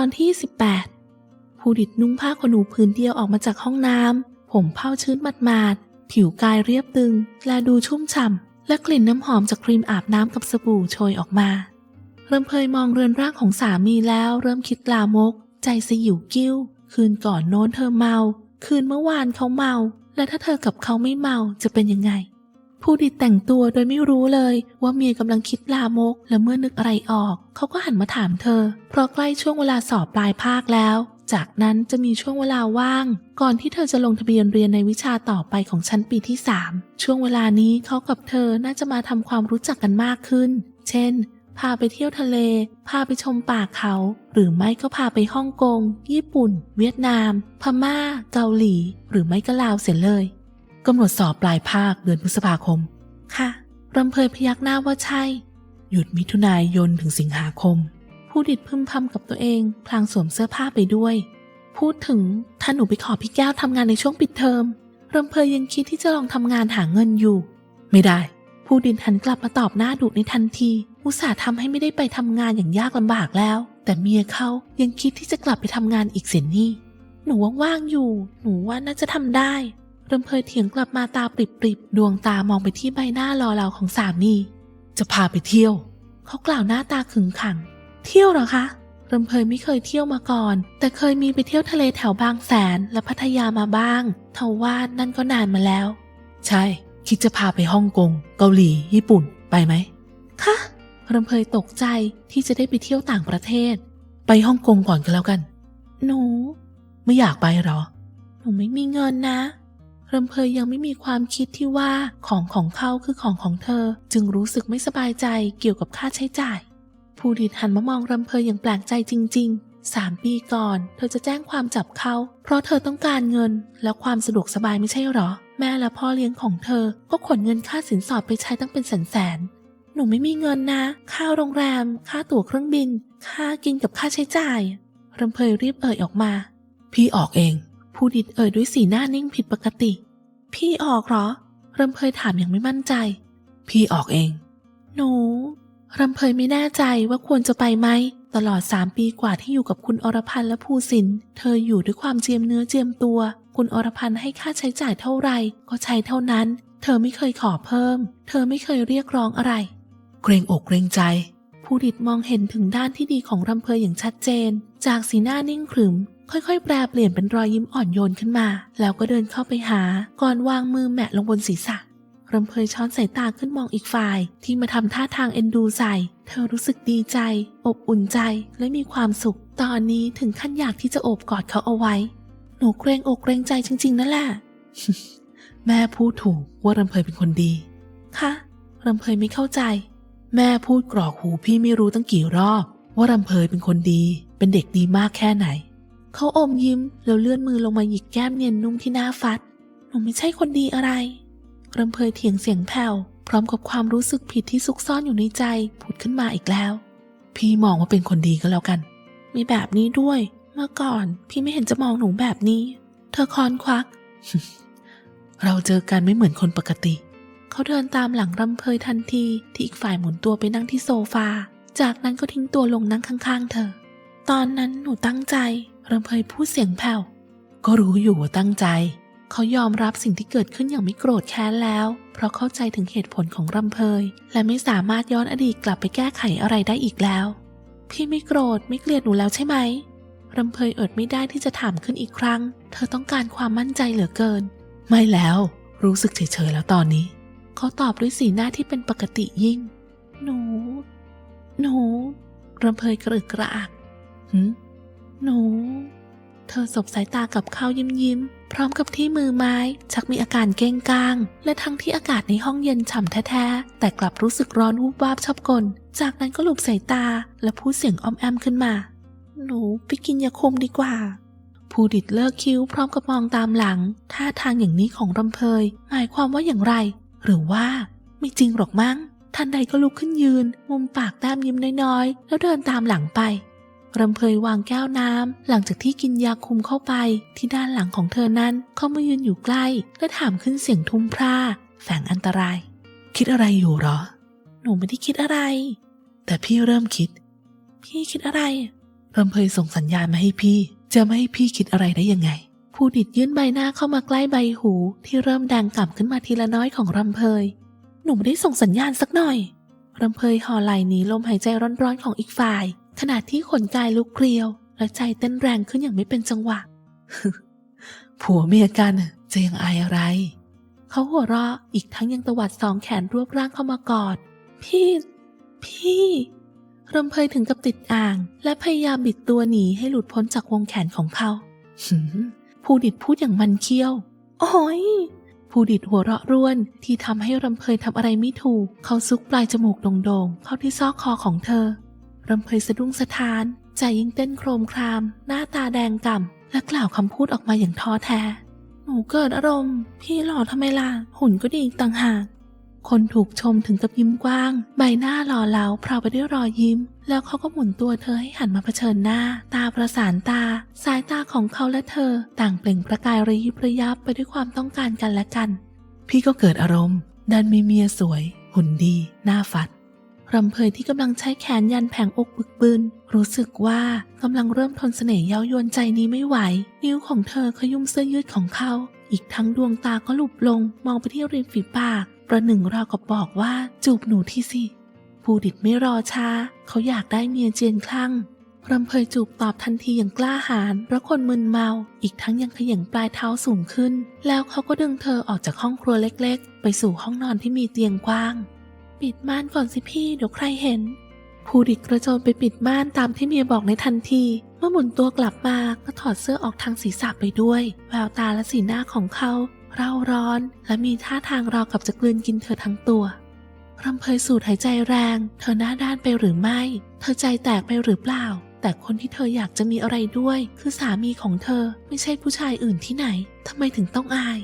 อนที่ 18ผู้ดิดนุ่งผ้าขนหนูพื้นเดียวออกมาจากห้องน้ำ ผมเผ้าชื้นหมาดๆ ผิวกายเรียบตึง และดูชุ่มฉ่ำ และกลิ่นน้ำหอมจากครีมอาบน้ำกับสบู่โชยออกมาเริ่มเพยมองเรือนร่างของสามีแล้ว เริ่มคิดลามก ใจสยิวกิ้ว คืนก่อนโน้นเธอเมา คืนเมื่อวานเขาเมา และถ้าเธอกับเขาไม่เมาจะเป็นยังไง ผู้ดิดแต่งตัวโดยไม่รู้เลยว่าเมียกำลังคิดลามก และเมื่อนึกอะไรออก เขาก็หันมาถามเธอ เพราะใกล้ช่วงเวลาสอบปลายภาคแล้ว จากนั้นจะมีช่วงเวลาว่าง ก่อนที่เธอจะลงทะเบียนเรียนในวิชาต่อไปของชั้นปีที่ 3 ช่วงเวลานี้เขากับเธอน่าจะมาทำความรู้จักกันมากขึ้น เช่น พาไปเที่ยวทะเล พาไปชมป่าเขา หรือไม่ก็พาไปฮ่องกง ญี่ปุ่น เวียดนาม พม่า เกาหลี หรือไม่ก็ลาวเสียเลย กำหนดสอบปลายภาคเดือนพฤษภาคม ค่ะรำเพยพยักหน้าว่าใช่ หยุดมิถุนายนถึงสิงหาคม ผู้ดิดพึมพำกับตัวเองพลางสวมเสื้อผ้าไปด้วย พูดถึงถ้าหนูไปขอพี่แก้วทำงานในช่วงปิดเทอมรำเพยยังคิดที่จะลองทำงานหาเงินอยู่ ไม่ได้ ผู้ดินหันกลับมาตอบหน้าดุในทันที อุตส่าห์ทำให้ไม่ได้ไปทำงานอย่างยากลำบากแล้ว แต่เมียเขายังคิดที่จะกลับไปทำงานอีกเสียนี่หนูว่างๆอยู่ หนูว่าน่าจะทำได้ รำเพยเถียงกลับมาตาปริบๆ ดวงตามองไปที่ใบหน้ารอเราของสามี จะพาไปเที่ยว เขากล่าวหน้าตาขึงขัง เที่ยวเหรอคะรำเพยไม่เคยเที่ยวมาก่อน แต่เคยมีไปเที่ยวทะเลแถวบางแสนและพัทยามาบ้างทว่านั่นก็นานมาแล้ว ใช่ คิดจะพาไปฮ่องกง เกาหลี ญี่ปุ่น ไปไหม คะรำเพยตกใจที่จะได้ไปเที่ยวต่างประเทศ ไปฮ่องกงก่อนก็แล้วกัน หนู ไม่อยากไปหรอ หนูไม่มีเงินนะ รำเพยยังไม่มีความคิดที่ว่าของของเขาคือของของเธอ จึงรู้สึกไม่สบายใจเกี่ยวกับค่าใช้จ่ายผู้ดิดหันมามองรำเพยอย่างแปลกใจจริง ๆ สามปีก่อน เธอจะแจ้งความจับเขา เพราะเธอต้องการเงิน และความสะดวกสบายไม่ใช่หรอ แม่และพ่อเลี้ยงของเธอ ก็ขนเงินค่าสินสอดไปใช้ตั้งเป็นแสนๆหนูไม่มีเงินนะ ค่าโรงแรม ค่าตั๋วเครื่องบิน ค่ากินกับค่าใช้จ่ายรำเพยรีบเอ่ยออกมา พี่ออกเอง ผู้ดิดเอ่ยด้วยสีหน้านิ่งผิดปกติ พี่ออกเหรอรำเพยถามอย่างไม่มั่นใจ พี่ออกเอง หนูรำเพยไม่แน่ใจว่าควรจะไปไหม ตลอดสามปีกว่าที่อยู่กับคุณอรพันธ์และภูสิน เธออยู่ด้วยความเจียมเนื้อเจียมตัว คุณอรพันธ์ให้ค่าใช้จ่ายเท่าไหร่ก็ใช้เท่านั้น เธอไม่เคยขอเพิ่ม เธอไม่เคยเรียกร้องอะไร เกรงอกเกรงใจ ผู้ดิดมองเห็นถึงด้านที่ดีของรำเพยอย่างชัดเจน จากสีหน้านิ่งขรึม ค่อยๆ แปลเปลี่ยนเป็นรอยยิ้มอ่อนโยนขึ้นมา แล้วก็เดินเข้าไปหา ก่อนวางมือแมะลงบนศีรษะรำเพยช้อนสายตาขึ้นมองอีกฝ่าย ที่มาทำท่าทางเอ็นดูใส่ เธอรู้สึกดีใจ อบอุ่นใจและมีความสุข ตอนนี้ถึงขั้นอยากที่จะโอบกอดเขาเอาไว้ หนูเกรงอกเกรงใจจริง ๆนั่นแหละ แม่พูดถูกว่ารำเพยเป็นคนดี คะรำเพยไม่เข้าใจ แม่พูดกรอกหูพี่ไม่รู้ตั้งกี่รอบ ว่ารำเพยเป็นคนดี เป็นเด็กดีมากแค่ไหน เขาอมยิ้มแล้วเลื่อนมือลงมาหยิกแก้มเนียนนุ่มที่หน้าฟัด หนูไม่ใช่คนดีอะไรรำเพยเถียงเสียงแผ่วพร้อมกับความรู้สึกผิดที่ซุกซ่อนอยู่ในใจผุดขึ้นมาอีกแล้ว พี่มองว่าเป็นคนดีก็แล้วกัน มีแบบนี้ด้วย เมื่อก่อนพี่ไม่เห็นจะมองหนูแบบนี้ เธอคอนควัก เราเจอกันไม่เหมือนคนปกติ เขาเดินตามหลังรำเพยทันทีที่อีกฝ่ายหมุนตัวไปนั่งที่โซฟา จากนั้นก็ทิ้งตัวลงนั่งข้าง ๆ เธอ ตอนนั้นหนูตั้งใจ รำเพยพูดเสียงแผ่วก็รู้อยู่ว่าตั้งใจ เขายอมรับสิ่งที่เกิดขึ้นอย่างไม่โกรธแค้นแล้ว เพราะเข้าใจถึงเหตุผลของรำเพย และไม่สามารถย้อนอดีตกลับไปแก้ไขอะไรได้อีกแล้ว พี่ไม่โกรธไม่เกลียดหนูแล้วใช่ไหมรำเพยอดไม่ได้ที่จะถามขึ้นอีกครั้ง เธอต้องการความมั่นใจเหลือเกิน ไม่แล้ว รู้สึกเฉยๆแล้วตอนนี้ เขาตอบด้วยสีหน้าที่เป็นปกติยิ่ง หนู หนูรำเพยกระอึกกระอักหืม หนู เธอสบสายตากับเขายิ้มยิ้ม พร้อมกับที่มือไม้ ชักมีอาการเก้งก้าง และทั้งที่อากาศในห้องเย็นฉ่ำแท้ๆ แต่กลับรู้สึกร้อนวูบวาบชอบกล จากนั้นก็หลบสายตา และพูดเสียงอ้อมแอมขึ้นมา หนูไปกินยาคุมดีกว่าผู้ดิดเลิกคิ้วพร้อมกับมองตามหลัง ท่าทางอย่างนี้ของรำเพย หมายความว่าอย่างไร หรือว่า ไม่จริงหรอกมั้ง ทันใดก็ลุกขึ้นยืน มุมปากแต้มยิ้มน้อยๆ แล้วเดินตามหลังไป รำเพยวางแก้วน้ำ หลังจากที่กินยาคุมเข้าไป ที่ด้านหลังของเธอนั้นเขามายืนอยู่ใกล้ และถามขึ้นเสียงทุ้มพร่าแฝงอันตราย คิดอะไรอยู่หรอ หนูไม่ได้คิดอะไร แต่พี่เริ่มคิด พี่คิดอะไรรำเพยส่งสัญญาณมาให้พี่ จะไม่ให้พี่คิดอะไรได้ยังไง ผู้ดิดยื่นใบหน้าเข้ามาใกล้ใบหูที่เริ่มแดงกล่ำขึ้นมาทีละน้อยของรำเพยหนูไม่ได้ส่งสัญญาณสักหน่อยรำเพยห่อไหลหนีลมหายใจร้อนๆของอีกฝ่าย ขณะที่ขนกายลุกเกลียว และใจเต้นแรงขึ้นอย่างไม่เป็นจังหวะ ผัวเมียกันจะยังอายอะไร เขาหัวเราะอีกทั้งยังตวัดสองแขนรวบร่างเข้ามากอด พี่ พี่รำเพยถึงกับติดอ่าง และพยายามบิดตัวหนีให้หลุดพ้นจากวงแขนของเขาผู้ดิดพูดอย่างมันเคี้ยว โอ้ยผู้ดิดหัวเราะร่วนที่ทำให้รำเพยทำอะไรไม่ถูก เขาซุกปลายจมูกโด่งๆเข้าที่ซอกคอของเธอ รำเพยสะดุ้งสะท้าน ใจยิ่งเต้นโครมคราม หน้าตาแดงก่ำและกล่าวคำพูดออกมาอย่างท้อแท้ หนูเกิดอารมณ์ พี่หล่อทำไมล่ะ หุ่นก็ดีอีกต่างหาก คนถูกชมถึงกับยิ้มกว้าง ใบหน้าหล่อเหลาพราวไปด้วยรอยยิ้ม แล้วเขาก็หมุนตัวเธอให้หันมาเผชิญหน้า ตาประสานตา สายตาของเขาและเธอ ต่างเปล่งประกายระยิบระยับไปด้วยความต้องการกันและกัน พี่ก็เกิดอารมณ์ดันมีเมียสวย หุ่นดี หน้าฟัด รำเพยที่กำลังใช้แขนยันแผงอกบึกบึนรู้สึกว่ากำลังเริ่มทนเสน่ห์เย้ายวนใจนี้ไม่ไหว นิ้วของเธอขยุ่มเสื้อยืดของเขา อีกทั้งดวงตาก็หลุบลงมองไปที่ริมฝีปาก ประหนึ่งราวกับบอกว่าจูบหนูที่สิผู้ดิดไม่รอช้า เขาอยากได้เมียเจียนคลั่งรำเพยจูบตอบทันทีอย่างกล้าหาญเพราะคนมึนเมา อีกทั้งยังขย่งปลายเท้าสูงขึ้น แล้วเขาก็ดึงเธอออกจากห้องครัวเล็ก ๆ ไปสู่ห้องนอนที่มีเตียงกว้าง ปิดม่านก่อนสิพี่เดี๋ยวใครเห็นผู้ดิดกระโจนไปปิดม่านตามที่เมียบอกในทันที เมื่อหมุนตัวกลับมาก็ถอดเสื้อออกทางศีรษะไปด้วย แววตาและสีหน้าของเขาเร่าร้อน และมีท่าทางราวกับจะกลืนกินเธอทั้งตัวรำเพยสูดหายใจแรง เธอหน้าด้านไปหรือไม่ เธอใจแตกไปหรือเปล่า แต่คนที่เธออยากจะมีอะไรด้วย คือสามีของเธอไม่ใช่ผู้ชายอื่นที่ไหนทำไมถึงต้องอาย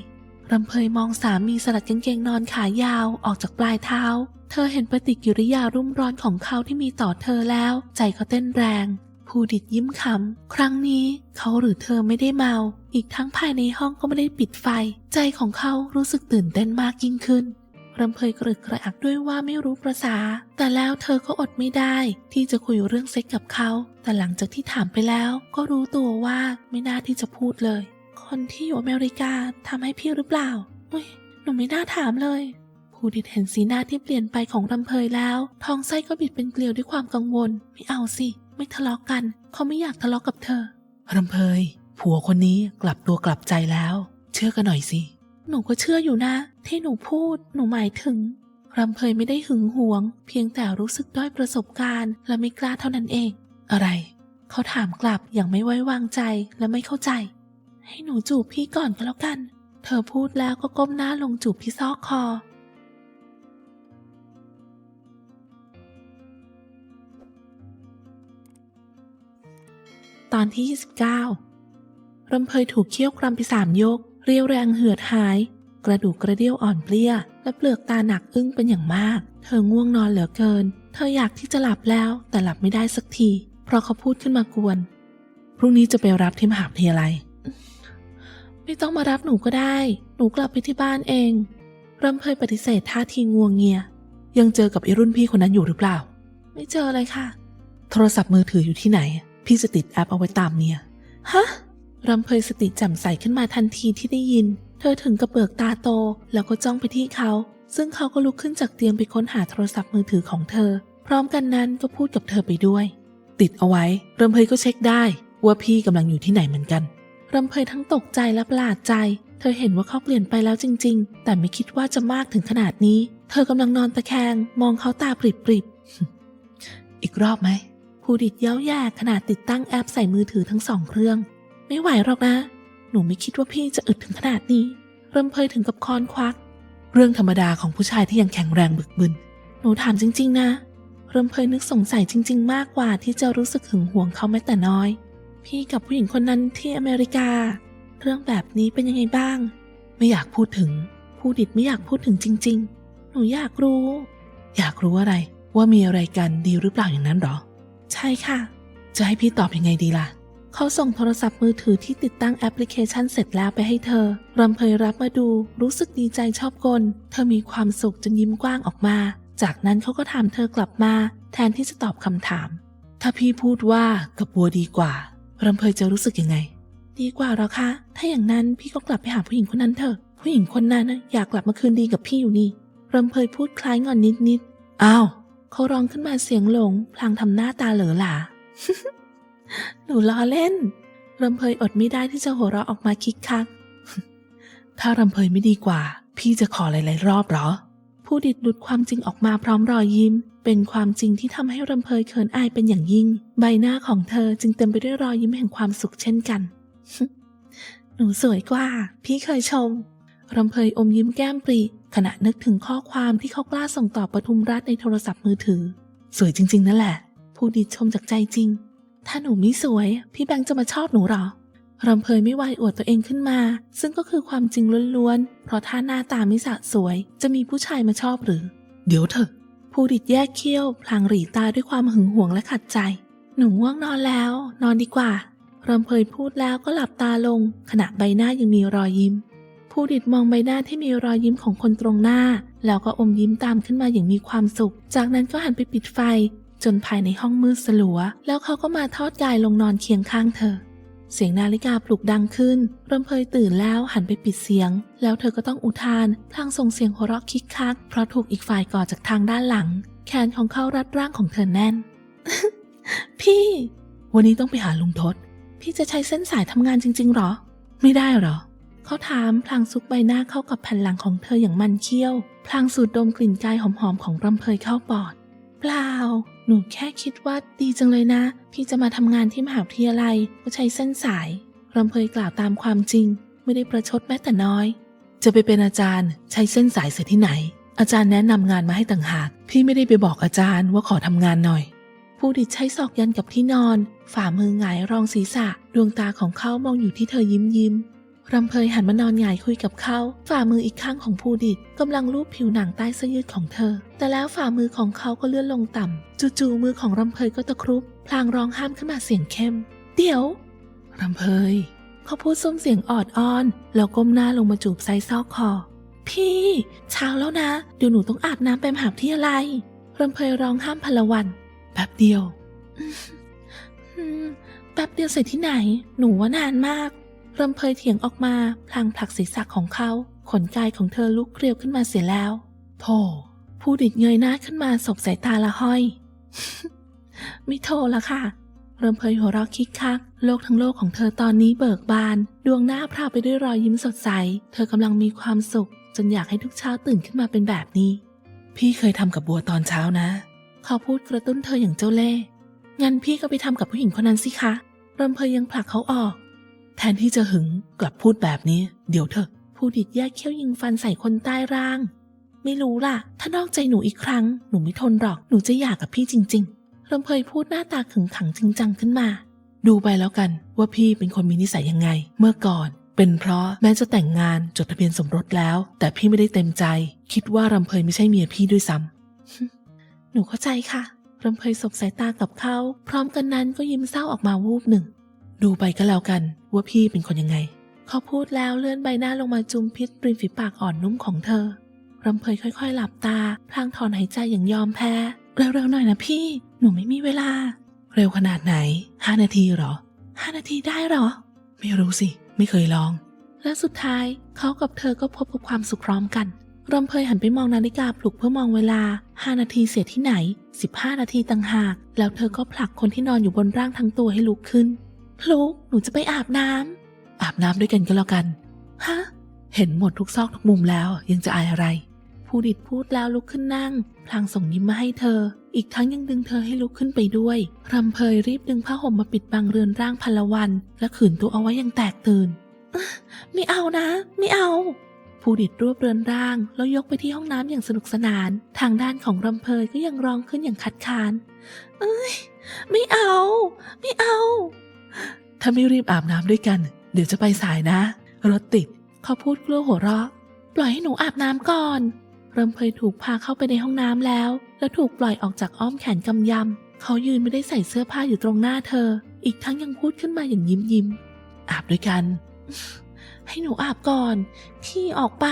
รำเพยมองสามีสลัดกางเกงนอนขายาวออกจากปลายเท้า เธอเห็นปฏิกิริยารุ่มร้อนของเขาที่มีต่อเธอแล้ว ใจเขาเต้นแรงผู้ดิดยิ้มขำ ครั้งนี้เขาหรือเธอไม่ได้เมา อีกทั้งภายในห้องก็ไม่ได้ปิดไฟ ใจของเขารู้สึกตื่นเต้นมากยิ่งขึ้นรำเพยกรึกกระอักด้วยว่าไม่รู้ประษา แต่แล้วเธอก็อดไม่ได้ ที่จะคุยเรื่องเซ็กกับเขา แต่หลังจากที่ถามไปแล้ว ก็รู้ตัวว่าไม่น่าที่จะพูดเลย คนที่อยู่อเมริกาทำให้พี่หรือเปล่าเฮ้ยหนูไม่น่าถามเลยผู้ดิดเห็นสีหน้าที่เปลี่ยนไปของรำเพยแล้ว ท้องไส้ก็บิดเป็นเกลียวด้วยความกังวล ไม่เอาสิ ไม่ทะเลาะกกัน เขาไม่อยากทะเลาะกกับเธอรำเพยผัวคนนี้กลับตัวกลับใจแล้ว เชื่อกันหน่อยสิ หนูก็เชื่ออยู่นะ ที่หนูพูด หนูหมายถึงรำเพยไม่ได้หึงหวง เพียงแต่รู้สึกด้อยประสบการณ์ และไม่กล้าเท่านั้นเอง อะไร เขาถามกลับอย่างไม่ไว้วางใจและไม่เข้าใจ ให้หนูจูบพี่ก่อนก็แล้วกัน เธอพูดแล้วก็ก้มหน้าลงจูบที่ซอกคอ ตอนที่ 29รำเพยถูกเคี่ยวกรำไปสามยก เรียวแรงเหือดหาย กระดูกกระเดี่ยวอ่อนเปลี้ย และเปลือกตาหนักอึ้งเป็นอย่างมาก เธอง่วงนอนเหลือเกิน เธออยากที่จะหลับแล้วแต่หลับไม่ได้สักที เพราะเขาพูดขึ้นมากวน พรุ่งนี้จะไปรับที่มหาวิทยาลัย ไม่ต้องมารับหนูก็ได้ หนูกลับไปที่บ้านเองรำเพยปฏิเสธท่าทีงวงเงีย ยังเจอกับไอรุ่นพี่คนนั้นอยู่หรือเปล่า ไม่เจอเลยค่ะ โทรศัพท์มือถืออยู่ที่ไหน พี่จะติดแอปเอาไว้ตามเมียฮะรำเพยสติแจ่มใสขึ้นมาทันทีที่ได้ยิน เธอถึงกับเบิกตาโต แล้วก็จ้องไปที่เขา ซึ่งเขาก็ลุกขึ้นจากเตียงไปค้นหาโทรศัพท์มือถือของเธอ พร้อมกันนั้นก็พูดกับเธอไปด้วย ติดเอาไว้รำเพยก็เช็คได้ ว่าพี่กำลังอยู่ที่ไหนเหมือนกัน รำเพยทั้งตกใจและประหลาดใจ เธอเห็นว่าเขาเปลี่ยนไปแล้วจริง ๆ แต่ไม่คิดว่าจะมากถึงขนาดนี้ เธอกำลังนอนตะแคง มองเขาตาปริบๆ อีกรอบไหมผู้ดิดเย้าแย่ขนาดติดตั้งแอปใส่มือถือทั้งสองเครื่อง ไม่ไหวหรอกนะ หนูไม่คิดว่าพี่จะอึดถึงขนาดนี้ เริ่มเพยถึงกับคอนควัก เรื่องธรรมดาของผู้ชายที่ยังแข็งแรงบึกบึน หนูถามจริง ๆ นะ เริ่มเพยนึกสงสัยจริง ๆ มากกว่าที่จะรู้สึกหึงหวงเขาแม้แต่น้อย พี่กับผู้หญิงคนนั้นที่อเมริกา เรื่องแบบนี้เป็นยังไงบ้าง ไม่อยากพูดถึง ผู้ดิดไม่อยากพูดถึงจริง ๆ หนูอยากรู้ อยากรู้อะไร ว่ามีอะไรกันดีหรือเปล่าอย่างนั้นหรอ ใช่ค่ะ จะให้พี่ตอบยังไงดีล่ะ เขาส่งโทรศัพท์มือถือที่ติดตั้งแอปพลิเคชันเสร็จแล้วไปให้เธอ รำเพยรับมาดู รู้สึกดีใจชอบกล เธอมีความสุขจนยิ้มกว้างออกมา จากนั้นเขาก็ถามเธอกลับมา แทนที่จะตอบคำถาม ถ้าพี่พูดว่ากับบัวดีกว่า รำเพยจะรู้สึกยังไง ดีกว่าหรอคะ ถ้าอย่างนั้นพี่ก็กลับไปหาผู้หญิงคนนั้นเถอะ ผู้หญิงคนนั้นนะอยากกลับมาคืนดีกับพี่อยู่นี่รำเพยพูดคล้ายงอนนิดๆ อ้าวเขาร้องขึ้นมาเสียงหลง พลางทำหน้าตาเหลอหลาหนูล้อเล่นรำเพยอดไม่ได้ที่จะหัวเราะออกมาคิกคัก ถ้ารำเพยไม่ดีกว่า พี่จะขอหลายๆรอบเหรอ ผู้ดิดหลุดความจริงออกมาพร้อมรอยยิ้ม เป็นความจริงที่ทำให้รำเพยเขินอายเป็นอย่างยิ่ง ใบหน้าของเธอจึงเต็มไปด้วยรอยยิ้มแห่งความสุขเช่นกัน หนูสวยกว่า พี่เคยชมรำเพยอมยิ้มแก้มปรี ขณะนึกถึงข้อความที่เขากล้าส่งต่อปทุมรัฐในโทรศัพท์มือถือ สวยจริง ๆ นั่นแหละ ผู้ดิดชมจากใจจริง ถ้าหนูไม่สวย พี่แบงค์จะมาชอบหนูหรอ รำเพยไม่วายอวดตัวเองขึ้นมา ซึ่งก็คือความจริงล้วนๆ เพราะถ้าหน้าตาไม่สะสวย จะมีผู้ชายมาชอบหรือ เดี๋ยวเถอะ ผู้ดิดแยกเขี้ยว พลางหรีตาด้วยความหึงหวงและขัดใจ หนูง่วงนอนแล้ว นอนดีกว่า รำเพยพูดแล้วก็หลับตาลง ขณะใบหน้ายังมีรอยยิ้ม ผู้ดิดมองใบหน้าที่มีรอยยิ้มของคนตรงหน้า แล้วก็อมยิ้มตามขึ้นมาอย่างมีความสุข จากนั้นก็หันไปปิดไฟ จนภายในห้องมืดสลัว แล้วเขาก็มาทอดกายลงนอนเคียงข้างเธอ เสียงนาฬิกาปลุกดังขึ้นรำเพยตื่นแล้วหันไปปิดเสียง แล้วเธอก็ต้องอุทานพลางส่งเสียงหัวเราะคิกคัก เพราะถูกอีกฝ่ายกอดจากทางด้านหลัง แขนของเขารัดร่างของเธอแน่น พี่ วันนี้ต้องไปหาลุงทศ พี่จะใช้เส้นสายทำงานจริง ๆ หรอ ไม่ได้หรอ เขาถามพลางซุกใบหน้าเข้ากับแผ่นหลังของเธออย่างมันเคี้ยว พลางสูดดมกลิ่นกายหอมๆของรำเพยเข้าปอด ล่า หนูแค่คิดว่าดีจังเลยนะ พี่จะมาทำงานที่มหาวิทยาลัยก็ใช้เส้นสายรำเพยกล่าวตามความจริง ไม่ได้ประชดแม้แต่น้อย จะไปเป็นอาจารย์ใช้เส้นสายเสียที่ไหน อาจารย์แนะนำงานมาให้ต่างหาก พี่ไม่ได้ไปบอกอาจารย์ว่าขอทำงานหน่อย ผู้ดิดใช้ศอกยันกับที่นอน ฝ่ามือหงายรองศีรษะ ดวงตาของเขามองอยู่ที่เธอยิ้มยิ้ม รำเพยหันมานอนหงายคุยกับเขาฝ่ามืออีกข้างของผู้ดิดกำลังลูบผิวหนังใต้เสื้อยืดของเธอ แต่แล้วฝ่ามือของเขาก็เลื่อนลงต่ำจู่ๆมือของรำเพยก็ตะครุบพลางร้องห้ามขึ้นมาเสียงเข้ม เดี๋ยวรำเพยเขาพูดส้มเสียงออดอ้อน แล้วก้มหน้าลงมาจูบไซซอกคอ พี่เช้าแล้วนะ เดี๋ยวหนูต้องอาบน้ำไปมหาวิทยาลัยรำเพยร้องห้ามพลวันแป๊บเดียวแป๊บเดียวเสร็จที่ไหน หนูว่านานมาก รำเพยเถียงออกมา พลางผลักศีรษะของเขา ขนกายของเธอลุกเกลียวขึ้นมาเสียแล้วโธ่ผู้ดิดเงยหน้าขึ้นมาสบสายตาละห้อย ไม่โทละค่ะรำเพยหัวเราะคิกคัก โลกทั้งโลกของเธอตอนนี้เบิกบาน ดวงหน้าพราวไปด้วยรอยยิ้มสดใส เธอกำลังมีความสุข จนอยากให้ทุกเช้าตื่นขึ้นมาเป็นแบบนี้ พี่เคยทำกับบัวตอนเช้านะ เขาพูดกระตุ้นเธออย่างเจ้าเล่ห์งั้นพี่ก็ไปทำกับผู้หญิงคนนั้นสิคะรำเพยยังผลักเขาออก แทนที่จะหึงกลับพูดแบบนี้ เดี๋ยวเถอะผู้ดิดแยกเขี้ยวยิงฟันใส่คนใต้ร่าง ไม่รู้ล่ะ ถ้านอกใจหนูอีกครั้ง หนูไม่ทนหรอกหนูจะหย่ากับพี่จริงๆรำเพยพูดหน้าตาขึงขังจริงจังขึ้นมา ดูไปแล้วกันว่าพี่เป็นคนมีนิสัยยังไง เมื่อก่อน เป็นเพราะแม้จะแต่งงานจดทะเบียนสมรสแล้ว แต่พี่ไม่ได้เต็มใจ คิดว่ารำเพยไม่ใช่เมียพี่ด้วยซ้ำหนูเข้าใจค่ะรำเพยสบสายตากับเขาพร้อมกันนั้นก็ยิ้มเศร้าออกมาวูบหนึ่ง ดูไปก็แล้วกันว่าพี่เป็นคนยังไง เขาพูดแล้วเลื่อนใบหน้าลงมาจุมพิษริมฝีปากอ่อนนุ่มของเธอรำเพยค่อย ๆ หลับตาพลางถอนหายใจอย่างยอมแพ้ เร็วๆหน่อยนะพี่ หนูไม่มีเวลา เร็วขนาดไหนห้านาทีหรอห้านาทีได้หรอ ไม่รู้สิ ไม่เคยลอง และสุดท้ายเขากับเธอก็พบกับความสุขพร้อมกันรำเพยหันไปมองนาฬิกาปลุกเพื่อมองเวลา5นาทีเสียที่ไหน 15 นาทีต่างหาก แล้วเธอก็ผลักคนที่นอนอยู่บนร่างทั้งตัวให้ลุกขึ้น พลุกหนูจะไปอาบน้ำอาบน้ำด้วยกันก็แล้วกัน ฮะ เห็นหมดทุกซอกทุกมุมแล้วยังจะอายอะไร ผู้ดิดพูดแล้วลุกขึ้นนั่ง พลางส่งยิ้มมาให้เธอ อีกทั้งยังดึงเธอให้ลุกขึ้นไปด้วยรำเพยรีบดึงผ้าห่มมาปิดบังเรือนร่างพลวัน และขืนตัวเอาไว้อย่างแตกตื่นไม่เอานะ ไม่เอาผู้ดิดรวบเรือนร่าง แล้วยกไปที่ห้องน้ำอย่างสนุกสนาน ทางด้านของรำเพยก็ยังร้องขึ้นอย่างคัดค้าน เอ้ย ไม่เอา ไม่เอา ถ้าไม่รีบอาบน้ำด้วยกัน เดี๋ยวจะไปสายนะ รถติด เขาพูดกลัวหัวเราะ ปล่อยให้หนูอาบน้ำก่อนรำเพยถูกพาเข้าไปในห้องน้ำแล้ว แล้วถูกปล่อยออกจากอ้อมแขนกำยำ เขายืนไม่ได้ใส่เสื้อผ้าอยู่ตรงหน้าเธอ อีกทั้งยังพูดขึ้นมาอย่างยิ้มยิ้ม อาบด้วยกัน ให้หนูอาบก่อน พี่ออกไป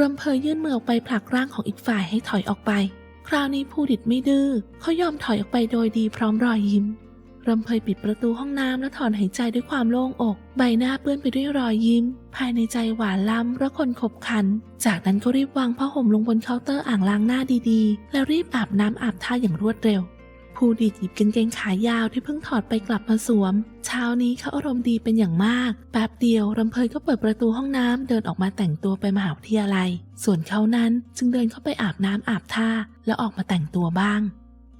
รำเพยยื่นมือออกไปผลักร่างของอีกฝ่ายให้ถอยออกไป คราวนี้ผู้ดิดไม่ดื้อเขายอมถอยออกไปโดยดีพร้อมรอยยิ้ม รำเพยปิดประตูห้องน้ำและถอนหายใจด้วยความโล่งอก ใบหน้าเปื้อนไปด้วยรอยยิ้ม ภายในใจหวานล้ำและคนขบขัน จากนั้นก็รีบวางผ้าห่มลงบนเคาน์เตอร์อ่างล้างหน้าดีๆ แล้วรีบอาบน้ำอาบท่าอย่างรวดเร็วผู้ดีดหยิบกางเกงขายาวที่เพิ่งถอดไปกลับมาสวม เช้านี้เขาอารมณ์ดีเป็นอย่างมาก แป๊บเดียวรำเพยก็เปิดประตูห้องน้ำเดินออกมาแต่งตัวไปมหาวิทยาลัย ส่วนเขานั้นจึงเดินเข้าไปอาบน้ำอาบท่าแล้วออกมาแต่งตัวบ้าง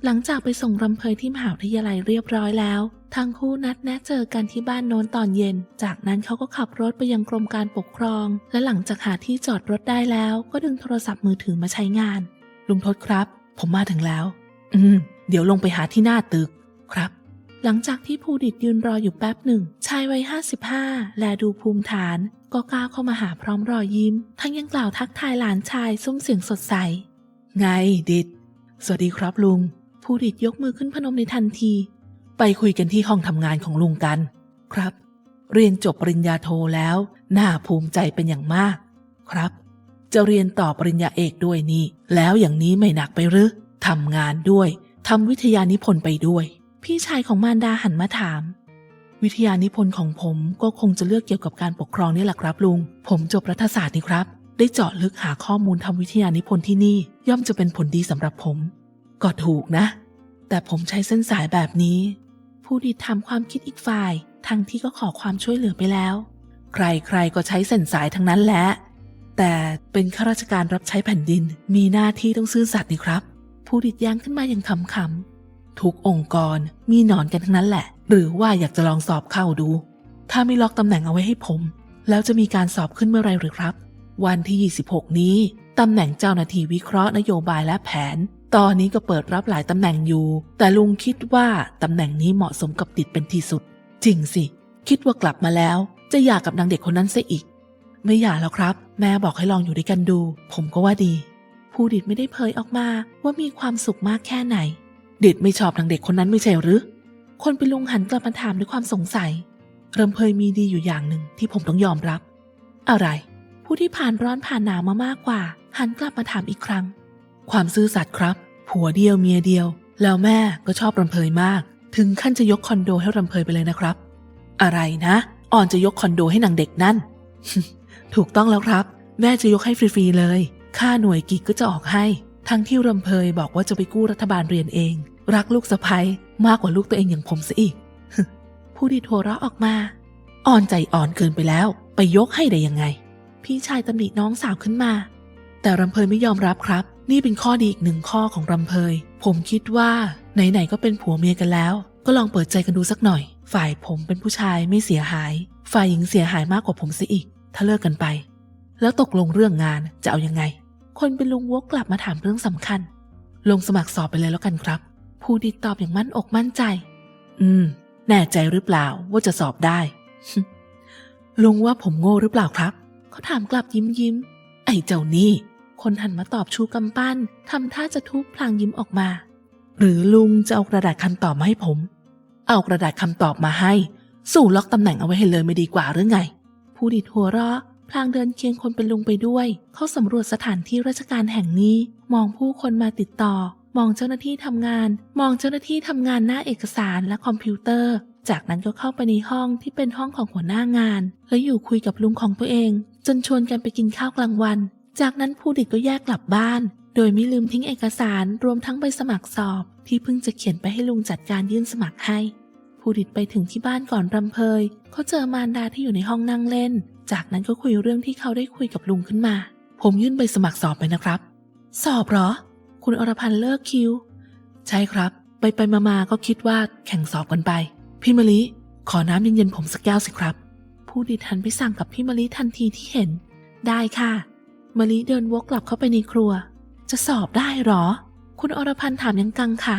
หลังจากไปส่งรำเพยที่มหาวิทยาลัยเรียบร้อยแล้ว ทั้งคู่นัดแนะเจอกันที่บ้านโน้นตอนเย็น จากนั้นเขาก็ขับรถไปยังกรมการปกครอง และหลังจากหาที่จอดรถได้แล้ว ก็ดึงโทรศัพท์มือถือมาใช้งาน ลุงทศครับ ผมมาถึงแล้ว อืม เดี๋ยวลงไปหาที่หน้าตึกครับ หลังจากที่ภูดิตยืนรออยู่แป๊บหนึ่ง ชายวัยห้าสิบห้าแลดูภูมิฐาน ก็ก้าวเข้ามาหาพร้อมรอยยิ้ม ทั้งยังกล่าวทักทายหลานชายซุ้มเสียงสดใส ไงดิด สวัสดีครับลุง ภูดิตยกมือขึ้นพนมในทันที ไปคุยกันที่ห้องทำงานของลุงกัน ครับ เรียนจบปริญญาโทแล้ว น่าภูมิใจเป็นอย่างมาก ครับ จะเรียนต่อปริญญาเอกด้วยนี่ แล้วอย่างนี้ไม่หนักไปหรือทำงานด้วยทำวิทยานิพนธ์ไปด้วย พี่ชายของมารดาหันมาถาม วิทยานิพนธ์ของผมก็คงจะเลือกเกี่ยวกับการปกครองนี่แหละครับลุง ผมจบรัฐศาสตร์นี่ครับ ได้เจาะลึกหาข้อมูลทำวิทยานิพนธ์ที่นี่ ย่อมจะเป็นผลดีสำหรับผม ก็ถูกนะ แต่ผมใช้เส้นสายแบบนี้ ผู้ดีทำความคิดอีกฝ่าย ทั้งที่ก็ขอความช่วยเหลือไปแล้ว ใครๆก็ใช้เส้นสายทั้งนั้นแหละ แต่เป็นข้าราชการรับใช้แผ่นดิน มีหน้าที่ต้องซื่อสัตย์นี่ครับ ผู้ดิดย่างขึ้นมาอย่างขำๆทุกองค์กรมีหนอนกันทั้งนั้นแหละ หรือว่าอยากจะลองสอบเข้าดู ถ้าไม่ล็อกตำแหน่งเอาไว้ให้ผม แล้วจะมีการสอบขึ้นเมื่อไรหรือครับ วันที่ 26 นี้ตำแหน่งเจ้าหน้าที่วิเคราะห์นโยบายและแผน ตอนนี้ก็เปิดรับหลายตำแหน่งอยู่ แต่ลุงคิดว่าตำแหน่งนี้เหมาะสมกับติดเป็นที่สุด จริงสิ คิดว่ากลับมาแล้ว จะหย่ากับนางเด็กคนนั้นซะอีก ไม่หย่าแล้วครับ แม่บอกให้ลองอยู่ด้วยกันดู ผมก็ว่าดี ผู้ดิดไม่ได้เผยออกมาว่ามีความสุขมากแค่ไหนเด็ดไม่ชอบนางเด็กคนนั้นไม่ใช่หรือ คนเป็นลุงหันกลับมาถามด้วยความสงสัย เริ่มเพยมีดีอยู่อย่างหนึ่งที่ผมต้องยอมรับ อะไร ผู้ที่ผ่านร้อนผ่านหนาวมามากกว่า หันกลับมาถามอีกครั้ง ความซื่อสัตย์ครับ ผัวเดียวเมียเดียว แล้วแม่ก็ชอบรำเพยมาก ถึงขั้นจะยกคอนโดให้รำเพยไปเลยนะครับ อะไรนะอ่อนจะยกคอนโดให้นางเด็กนั่น ถูกต้องแล้วครับ แม่จะยกให้ฟรีๆเลย ค่าหน่วยกิกก็จะออกให้ ทั้งที่รำเพยบอกว่าจะไปกู้รัฐบาลเรียนเอง รักลูกสะใภ้มากกว่าลูกตัวเองอย่างผมซะอีก ผู้ดีโทรราะออกมา อ่อนใจอ่อนเกินไปแล้ว ไปยกให้ได้ยังไง พี่ชายตำหนิน้องสาวขึ้นมา แต่รำเพยไม่ยอมรับครับ นี่เป็นข้อดีอีกหนึ่งข้อของรำเพย ผมคิดว่าไหนๆก็เป็นผัวเมียกันแล้ว ก็ลองเปิดใจกันดูสักหน่อย ฝ่ายผมเป็นผู้ชายไม่เสียหาย ฝ่ายหญิงเสียหายมากกว่าผมซะอีก ถ้าเลิกกันไป แล้วตกลงเรื่องงานจะเอายังไง คนเป็นลุงวกกลับมาถามเรื่องสำคัญ ลงสมัครสอบไปเลยแล้วกันครับ ผู้ดิดตอบอย่างมั่นอกมั่นใจ อืม แน่ใจหรือเปล่าว่าจะสอบได้ ลุงว่าผมโง่หรือเปล่าครับเขาถามกลับยิ้มยิ้มไอ้เจ้านี่ คนหันมาตอบชูกำปั้นทำท่าจะทุบพลางยิ้มออกมา หรือลุงจะเอากระดาษคำตอบมาให้ผม เอากระดาษคำตอบมาให้ สู่ล็อกตำแหน่งเอาไว้ให้เลยไม่ดีกว่าหรือไง ผู้ดิดหัวเราะพลางเดินเคียงคนเป็นลุงไปด้วย เขาสำรวจสถานที่ราชการแห่งนี้ มองผู้คนมาติดต่อ มองเจ้าหน้าที่ทำงาน มองเจ้าหน้าที่ทำงานหน้าเอกสารและคอมพิวเตอร์ จากนั้นก็เข้าไปในห้องที่เป็นห้องของหัวหน้างาน แล้วอยู่คุยกับลุงของตัวเอง จนชวนกันไปกินข้าวกลางวัน จากนั้นผู้ดิดก็แยกกลับบ้าน โดยไม่ลืมทิ้งเอกสารรวมทั้งใบสมัครสอบ ที่เพิ่งจะเขียนไปให้ลุงจัดการยื่นสมัครให้ผู้ดิดไปถึงที่บ้านก่อนรำเพยเขาเจอมารดาที่อยู่ในห้องนั่งเล่น จากนั้นก็คุยเรื่องที่เขาได้คุยกับลุงขึ้นมา ผมยื่นใบสมัครสอบไปนะครับ สอบเหรอ คุณอรพันธ์เลิกคิว ใช่ครับ ไปไปมามาก็คิดว่าแข่งสอบกันไป พี่มะลิขอน้ำเย็นๆผมสักแก้วสิครับ ผู้ดิดหันไปสั่งกับพี่มะลิทันทีที่เห็น ได้ค่ะ มะลิเดินวกกลับเข้าไปในครัว จะสอบได้หรอ คุณอรพันธ์ถามยังกังขา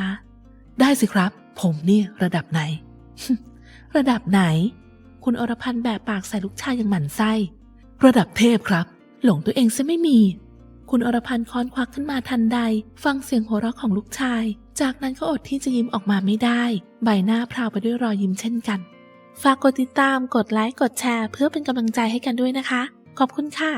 ได้สิครับ ผมเนี่ยระดับไหน ระดับไหน คุณอรพันธ์แบบปากใส่ลูกชายอย่างหมั่นไส้ ระดับเทพครับ หลงตัวเองซะไม่มี คุณอรพันธ์ค้อนควักขึ้นมาทันใด ฟังเสียงหัวเราะของลูกชาย จากนั้นก็อดที่จะยิ้มออกมาไม่ได้ ใบหน้าพราวไปด้วยรอยยิ้มเช่นกัน ฝากกดติดตาม กดไลค์ กดแชร์ เพื่อเป็นกำลังใจให้กันด้วยนะคะ ขอบคุณค่ะ